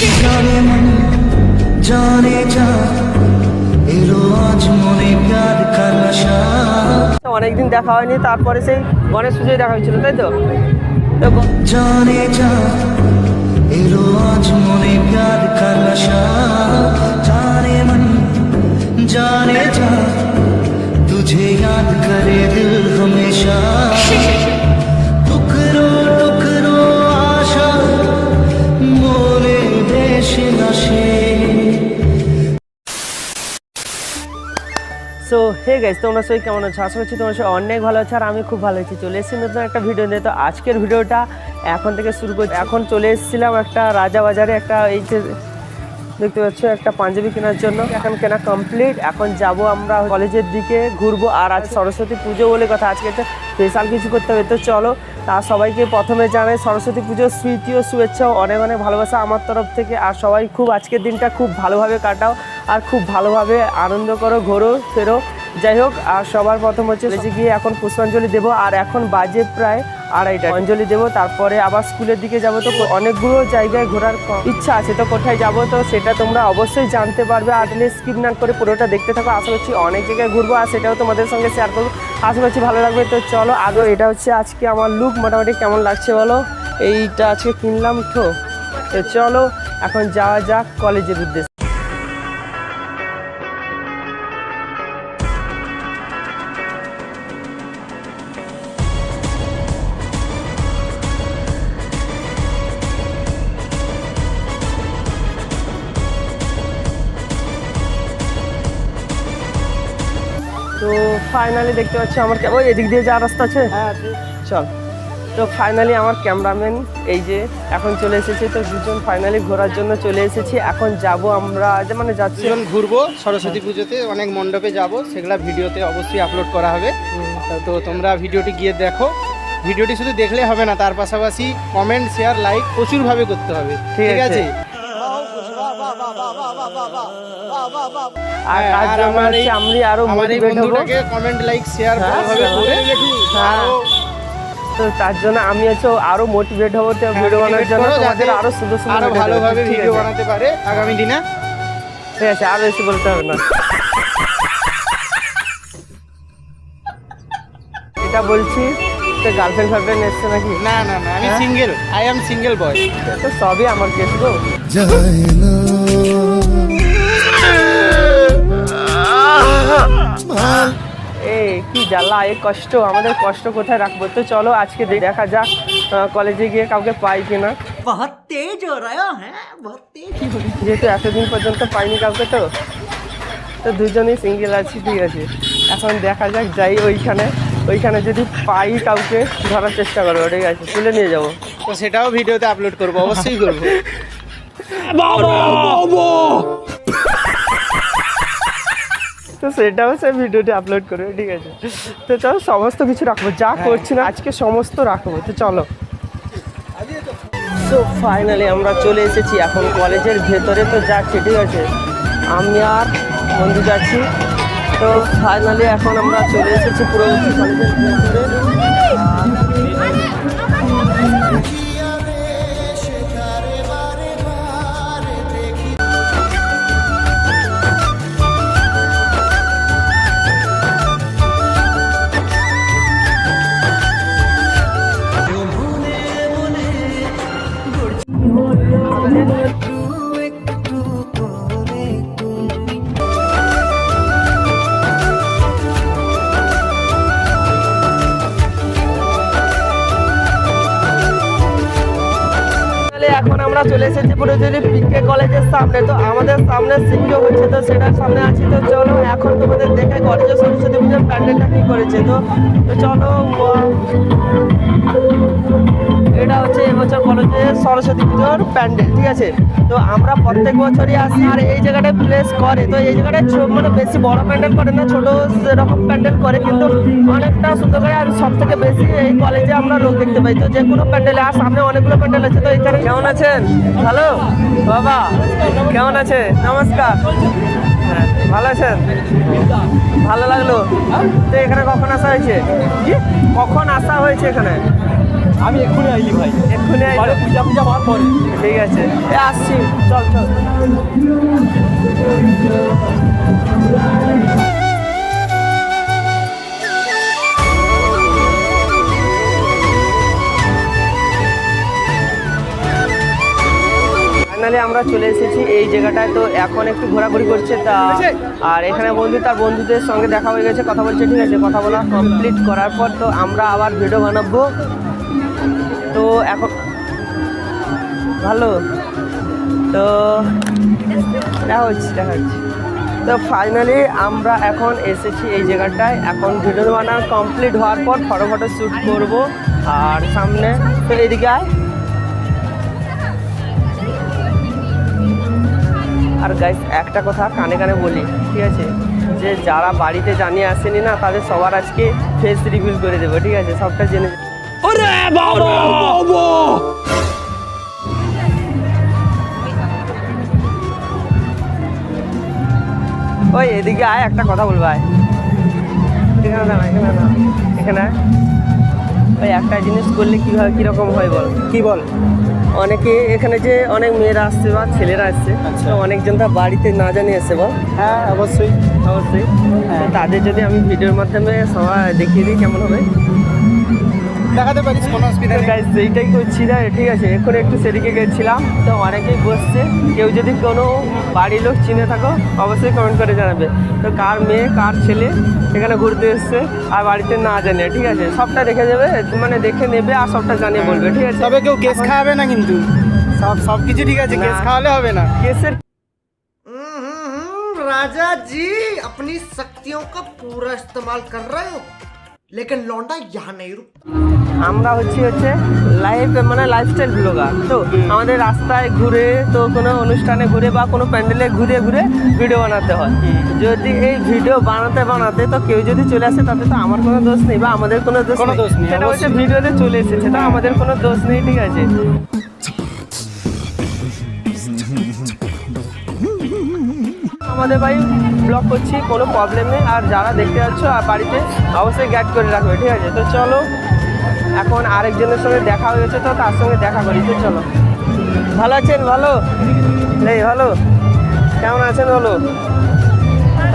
জানে মন জানে যা এলো আজ মনে প্যার কা নশা অনেকদিন দেখা হয়নি তারপরে সেই গণেশ পুজোয় দেখা হয়েছিল তাই তো তো গ- जाने जा एलो आज मने प्यार का नशा जाने मन जाने जा तुझे याद करे दिल हमेशा হে গাইজ তোমরা সবাই কেমন আছো? আশা করছি তোমরা সবাই অনেক ভালো আছো আর আমি খুব ভালো আছি। চলে এসেছি নতুন একটা ভিডিও নিয়ে। তো আজকের ভিডিওটা এখন থেকে শুরু করছি। এখন চলে এসেছিলাম একটা রাজা বাজারে একটা এই যে দেখতে পাচ্ছ, একটা পাঞ্জাবি কেনার জন্য। এখন কেনা কমপ্লিট এখন যাব আমরা কলেজের দিকে ঘুরবো। আর আজ সরস্বতী পুজো বলে কথা। আজকে স্পেশাল কিছু করতে হবে। তো চলো, তা সবাইকে প্রথমে জানাই, সরস্বতী পুজোর স্মৃতি ও শুভেচ্ছা অনেক অনেক ভালোবাসা আমার তরফ থেকে। আর সবাই খুব আজকের দিনটা খুব ভালোভাবে কাটাও। আর খুব ভালোভাবে আনন্দ করো, ঘোরো, ফেরো। যাই হোক, আর সবার প্রথম হচ্ছে গিয়ে এখন পুষ্পাঞ্জলি দেবো, আর এখন বাজে প্রায় আড়াইটা। অঞ্জলি দেবো, তারপরে আবার স্কুলের দিকে যাব তো অনেকগুলো জায়গায় ঘোরার ইচ্ছা আছে তো কোথায় যাব তো সেটা তোমরা অবশ্যই জানতে পারবে। আর স্কিপ না করে পুরোটা দেখতে থাকো, আশা করছি অনেক জায়গায় ঘুরবো, আর সেটাও তোমাদের সঙ্গে শেয়ার করব। আশা করছি ভালো লাগবে, তো চলো আগে এটা হচ্ছে আজকে আমার লুক মোটামুটি কেমন লাগছে বলো? এইটা আজকে কিনলাম তো তো চলো, এখন যাওয়া যাক কলেজের উদ্দেশ্যে। ফাইনালি দেখতে পাচ্ছি আমার ওই এদিক দিয়ে যাওয়ার রাস্তা আছে। চল। তো ফাইনালি আমার ক্যামেরাম্যান এই যে এখন চলে এসেছে তো দুজন ফাইনালি ঘোরার জন্য চলে এসেছি। এখন যাব আমরা যে মানে যাচ্ছি ঘুরবো সরস্বতী পুজোতে অনেক মণ্ডপে যাব সেগুলা ভিডিওতে অবশ্যই আপলোড করা হবে। তো তোমরা ভিডিওটি গিয়ে দেখো। ভিডিওটি শুধু দেখলে হবে না তার পাশাপাশি কমেন্ট শেয়ার লাইক প্রচুরভাবে করতে হবে। ঠিক আছে। আর আমার আমি মোটিভেট হব। কমেন্ট লাইক শেয়ার ভালোভাবে করে। আরও তো তার জন্য আমি হচ্ছে আরও মোটিভেট হব তো ভিডিও বানানোর জন্য। তোমাদের যাতে আরও সুন্দর সুন্দর। ভালোভাবে ভিডিও বানাতে পারে আগামী দিনে। ঠিক আছে আর বেশি বলতে হবে না। এটা বলছি তো গার্লফ্রেন্ড ফার্লফ্রেন্ড এসছে নাকি? না না না আমি single I am single boy তো সবই আমার কেস গো। হ্যাঁ। এ কি জ্বালা এ কষ্ট আমাদের কষ্ট কোথায় রাখব? তো চলো আজকে দেখা যাক কলেজে গিয়ে কাউকে পাই কিনা। যেহেতু এতদিন পর্যন্ত পাইনি কাউকে তো তো দুজনেই সিঙ্গেল আছি ঠিক আছে। এখন দেখা যাক যাই ওইখানে। ওইখানে যদি পাই কাউকে ধরার চেষ্টা করব ঠিক আছে। তুলে নিয়ে যাব। তো সেটাও ভিডিওতে আপলোড করব অবশ্যই করব। তো সেটাও সে ভিডিওটি আপলোড করবে ঠিক আছে তো চলো সমস্ত কিছু রাখব যা করছি না আজকে সমস্ত রাখব তো চলো তো ফাইনালি আমরা চলে এসেছি এখন কলেজের ভেতরে তো যাচ্ছি ঠিক আছে আমি আর বন্ধু যাচ্ছি তো ফাইনালি এখন আমরা চলে এসেছি পুরো কলেজের ভেতরে আমরা চলে এসেছি পুরো যদি পিকে কলেজের সামনে। তো আমাদের সামনে সিংহ হচ্ছে, তো সেটার সামনে আছি, তো চলো এখন তোমাদের দেখে কলেজের সরস্বতী পুজোর প্যান্ডেলটা কি করেছে, তো চলো এটা হচ্ছে এবছর কলেজের সরস্বতী পুজোর প্যান্ডেল, ঠিক আছে? তো আমরা প্রত্যেক বছরই আসি, আর এই জায়গাটায় প্লেস করে, তো এই জায়গাটায় মানে বেশি বড় প্যান্ডেল করে না, ছোট সেরকম প্যান্ডেল করে, কিন্তু অনেকটা সুন্দর করে আর সব থেকে বেশি এই কলেজে আমরা লোক দেখতে পাই, তো যে কোনো প্যান্ডেলে, আর সামনে অনেকগুলো প্যান্ডেল আছে, তো এখানে কেমন আছেন? ভালো বাবা কেমন আছে নমস্কার। হ্যাঁ ভালো আছেন? ভালো লাগল। তো এখানে কখন আসা হয়েছে? কখন আসা হয়েছে এখানে? আমি এক্ষুনি আইলি ভাই। এক্ষুনি আইলো? পূজা পূজা হওয়ার পরে। ঠিক আছে। এ আসছি। চল চল। ফাইনালি আমরা চলে এসেছি। এই জায়গাটায় তো এখন একটু ঘোরাঘুরি করছে তা আর এখানে বন্ধু, তার বন্ধুদের সঙ্গে দেখা হয়ে গেছে, কথা বলছে, ঠিক আছে, কথা বলা কমপ্লিট করার পর তো আমরা আবার ভিডিও বানাবো। তো এখন ভালো। তো দেখা হচ্ছে দেখা হচ্ছে। তো ফাইনালি আমরা এখন এসেছি এই জায়গাটায়। এখন ভিডিও বানানো কমপ্লিট হওয়ার পর ফটো ফটো শ্যুট করব। আর সামনে, তো এদিকে আয়। আর গাইস একটা কথা কানে কানে বলি ঠিক আছে? যে যারা বাড়িতে জানিয়ে আসেনি না তাদের সবার আজকে ফেস রিভিল করে দেবো ঠিক আছে? সবটা জেনে ওই এদিকে আয় একটা কথা বলব আয়। এখানে দাঁড়া এখানে দাঁড়া এখানে ওই একটা জিনিস করলে কীভাবে কীরকম হয় বল? কি বল? অনেকে এখানে যে অনেক মেয়েরা আসছে বা ছেলেরা আসছে আচ্ছা। অনেকজন তা বাড়িতে না জানিয়ে এসছে বল হ্যাঁ অবশ্যই অবশ্যই হ্যাঁ। তাদের যদি আমি ভিডিওর মাধ্যমে সবাই দেখিয়ে দিই কেমন হবে দেখাতে পারিস কোনো অসুবিধা নেই গাইজ এইটাই করছি না ঠিক আছে এখন একটু সেদিকে গেছিলাম তো অনেকেই বসছে কেউ যদি কোনো বাড়ির লোক চিনে থাকো অবশ্যই কমেন্ট করে জানাবে তো কার মেয়ে কার ছেলে এখানে ঘুরতে এসছে আর বাড়িতে না জানে ঠিক আছে সবটা দেখে যাবে মানে দেখে নেবে আর সবটা জানিয়ে বলবে ঠিক আছে তবে কেউ কেস খাওয়াবে না কিন্তু সব সব কিছু ঠিক আছে না। কেস খাওয়ালে হবে না কেসের हम्म, राजा जी अपनी शक्तियों का पूरा इस्तेमाल कर रहे हो लेकिन लौंडा यहाँ नहीं रुक আমরা হচ্ছি হচ্ছে লাইফ মানে লাইফস্টাইল ব্লগার তো আমাদের রাস্তায় ঘুরে তো কোনো অনুষ্ঠানে ঘুরে বা কোনো প্যান্ডেলে ঘুরে ঘুরে ভিডিও বানাতে হয় যদি এই ভিডিও বানাতে বানাতে তো কেউ যদি চলে আসে তাতে তো আমার কোনো দোষ নেই বা আমাদের কোনো দোষ কোনো দোষ নেই, সেটা হচ্ছে অবশ্যই। ভিডিওতে চলে এসেছে তো আমাদের কোনো দোষ নেই ঠিক আছে আমাদের ভাই ব্লগ করছি, কোনো প্রবলেম নেই। আর যারা দেখতে যাচ্ছ, আর বাড়িতে, অবশ্যই গ্যাট করে রাখবে, ঠিক আছে? তো চলো, এখন আরেকজনের সঙ্গে দেখা হয়েছে তো তার সঙ্গে দেখা করি, তো চলো। ভালো আছেন, ভালো? নেই, ভালো? কেমন আছেন বলো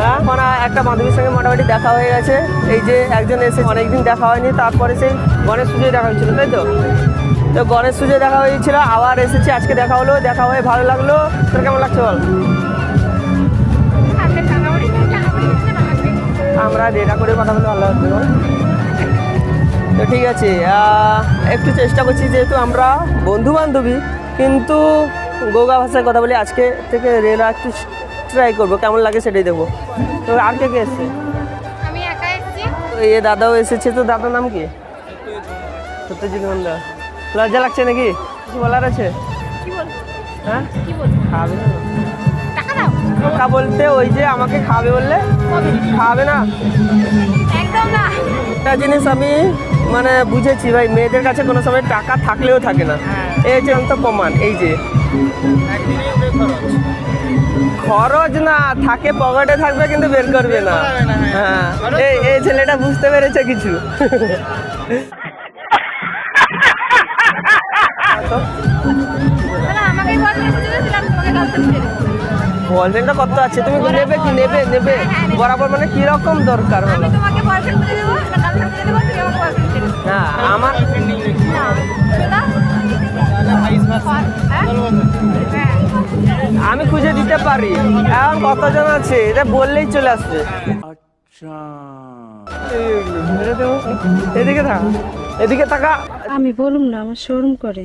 হ্যাঁ মানে একটা বান্ধবীর সঙ্গে মোটামুটি দেখা হয়ে গেছে। এই যে একজন এসে অনেকদিন দেখা হয়নি, তারপরে সেই গণেশ পুজোয় দেখা হয়েছিল, তাই তো? তো গণেশ পুজোয় দেখা হয়েছিল, আবার এসেছি, আজকে দেখা হলো, দেখা হয়ে ভালো লাগল। তোর কেমন লাগছে বল? ডেটা করে কথা বলে ভালো লাগবে তো ঠিক আছে একটু চেষ্টা করছি যেহেতু আমরা বন্ধু বান্ধবী কিন্তু গোগা ভাষায় কথা বলি আজকে থেকে রেলা একটু ট্রাই করব কেমন লাগে সেটাই দেখব। তো আর কে কে এসছে? আমি একা এসেছি। তো এ দাদাও এসেছে তো দাদার নাম কি? সত্যজিৎ মন্দা লজ্জা লাগছে নাকি? কিছু বলার আছে? হ্যাঁ? কি খাবে না টাকা বলতে ওই যে আমাকে খাবে বললে? খাবে না? একদম না। একটা জিনিস আমি মানে বুঝেছি ভাই মেয়েদের কাছে কোনো সময় টাকা থাকলেও থাকে না। এই যে অন্ত প্রমাণ এই যে। খরচ না থাকে পকেটে থাকবে কিন্তু বের করবে না। হ্যাঁ। হ্যাঁ। এই এই ছেলেটা বুঝতে পেরেছে কিছু। তো বয়ফ্রেন্ডটা কত আছে? তুমি নেবে কি? নেবে নেবে। বরাবর মানে কীরকম দরকার হলো? আমি তোমাকে বয়ফ্রেন্ড দিয়ে দেবো না গার্লফ্রেন্ড দিয়ে দেবো তুমি আমাকে বয়ফ্রেন্ড দিয়ে দেবো। হ্যাঁ আমার হ্যাঁ। হ্যাঁ? আমি খুঁজে দিতে পারি। এখন কতজন আছে? এটা বললেই চলে আসবে। এদিকে থাক। এদিকে থাকা। আমি বলুম না আমার শোরুম করে।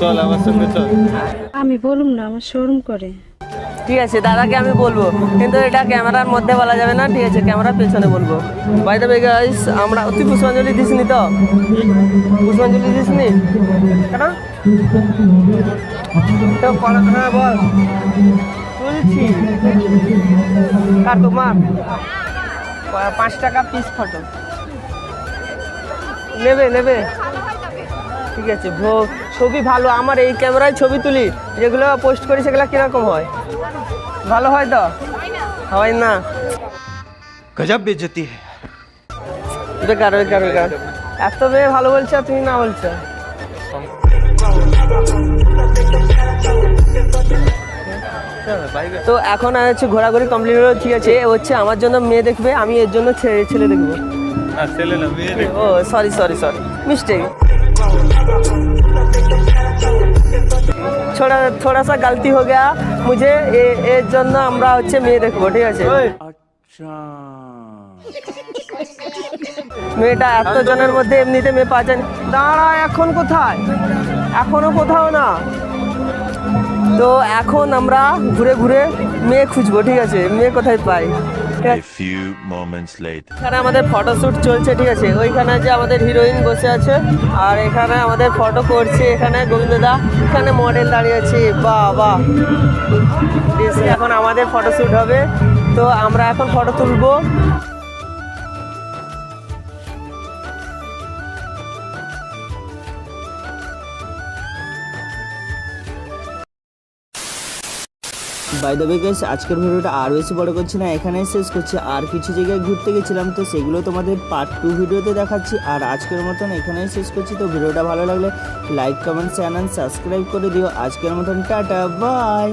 চল আমার সঙ্গে চল আমি বলুম না, আমার শোরুম করে। ঠিক আছে, দাদাকে আমি বলব। কিন্তু এটা ক্যামেরার মধ্যে বলা যাবে না, ঠিক আছে, ক্যামেরার পেছনে বলব। বাই দ্য গাইস আমরা তুই পুষ্পাঞ্জলি দিসনি তো? পুষ্পাঞ্জলি দিসনি? কেন? তো হ্যাঁ বল। তোমার পাঁচ টাকা পিস ফটো নেবে নেবে? ঠিক আছে ভো ছবি ভালো আমার এই ক্যামেরায় ছবি তুলি। যেগুলো পোস্ট করি সেগুলো কীরকম হয়? ভালো হয় তো? হয় না। গজব বেজতি বেকার বেকার বেকার। এত মেয়ে ভালো বলছো আর তুমি না বলছো। তো এখন আর হচ্ছে ঘোরাঘুরি কমপ্লিট হলো ঠিক আছে এ হচ্ছে আমার জন্য মেয়ে দেখবে আমি এর জন্য ছেলে ছেলে দেখবো না ছেলে না মেয়ে রে। ओ सॉरी सॉरी सॉरी मिस्टेक थोड़ा थोड़ा सा गलती हो गया मुझे এ এর জন্য আমরা হচ্ছে মেয়ে দেখবো ঠিক আছে মেয়েটা এত জনের মধ্যে এমনিতে মেয়ে পাওয়া যায় না। দাঁড়া এখন কোথায় এখনো কোথাও না তো এখন আমরা ঘুরে ঘুরে মেয়ে খুঁজবো ঠিক আছে? মেয়ে কোথায় পাই. এখানে আমাদের ফটোশ্যুট চলছে ঠিক আছে? ওইখানে যে আমাদের হিরোইন বসে আছে আর এখানে আমাদের ফটো করছে এখানে গোবিন্দদা এখানে মডেল দাঁড়িয়ে আছে বাহ বাহ এখন আমাদের ফটোশ্যুট হবে। তো আমরা এখন ফটো তুলবো। বাই দ্য আজকের ভিডিওটা আর বেশি বড় করছি না, এখানেই শেষ করছি। আর কিছু জায়গায় ঘুরতে গেছিলাম, তো সেগুলো তোমাদের পার্ট টু ভিডিওতে দেখাচ্ছি। আর আজকের মতন এখানেই শেষ করছি, তো ভিডিওটা ভালো লাগলে লাইক কমেন্ট চ্যানেল সাবস্ক্রাইব করে দিও। আজকের মতন টাটা বাই